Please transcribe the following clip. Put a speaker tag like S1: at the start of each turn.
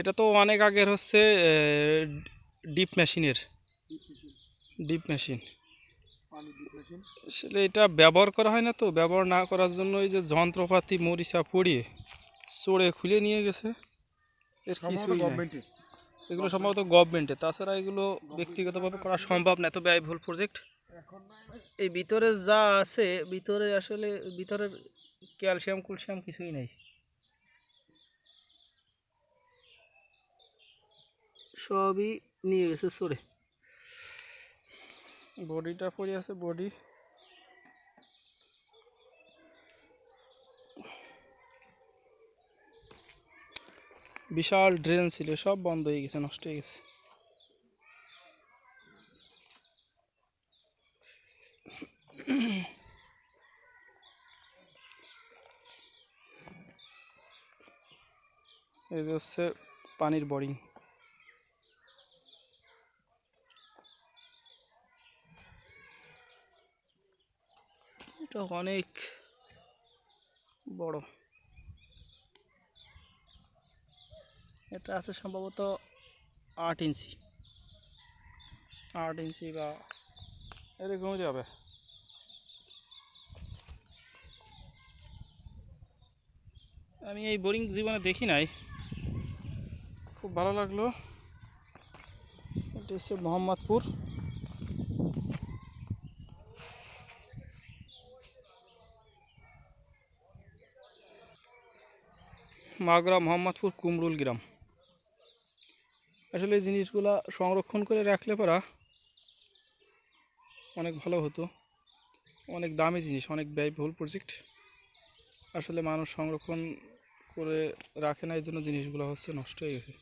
S1: এটা তো অনেক আগের হচ্ছে ডিপ মেশিনের। Deep machine. আসলে এটা ব্যবহার করা হয় না তো ব্যবহার না করার জন্য এই যে যন্ত্রপাতি মরিচা পড়িয়ে চড়ে খুলে নিয়ে গেছে। এর এগুলো সম্ভবত গভর্নমেন্টের তাছাড়া এগুলো ব্যক্তিগতভাবে করা সম্ভব না এত ব্যয়বহুল প্রজেক্ট এই ভিতরে যা আছে ভিতরে আসলে ভিতরের ক্যালসিয়াম ক্যালসিয়াম কিছুই নেই। সবই নিয়ে গেছে সরে বডিটা পড়ে আছে, বডি। বিশাল ড্রেন ছিল, সব বন্ধ হয়ে গেছে, নষ্ট হয়ে গেছে। এই যে হচ্ছে পানির বোরিং এটা অনেক বড়। এটা আছে সম্ভবত আট ইঞ্চি। আট ইঞ্চি বা এরকম যাবে। আমি এই বোরিং জীবনে দেখি নাই। খুব ভালো লাগল। এটা হচ্ছে মোহাম্মদপুর। মাগরা, মোহাম্মদপুর, কুমরুল গ্রাম। আসলে এই জিনিসগুলা সংরক্ষণ করে রাখলে পারা অনেক ভালো হতো। অনেক দামি জিনিস, অনেক ব্যয়বহুল প্রজেক্ট আসলে মানুষ সংরক্ষণ করে রাখে না এই জন্য জিনিসগুলো হচ্ছে নষ্ট হয়ে গেছে।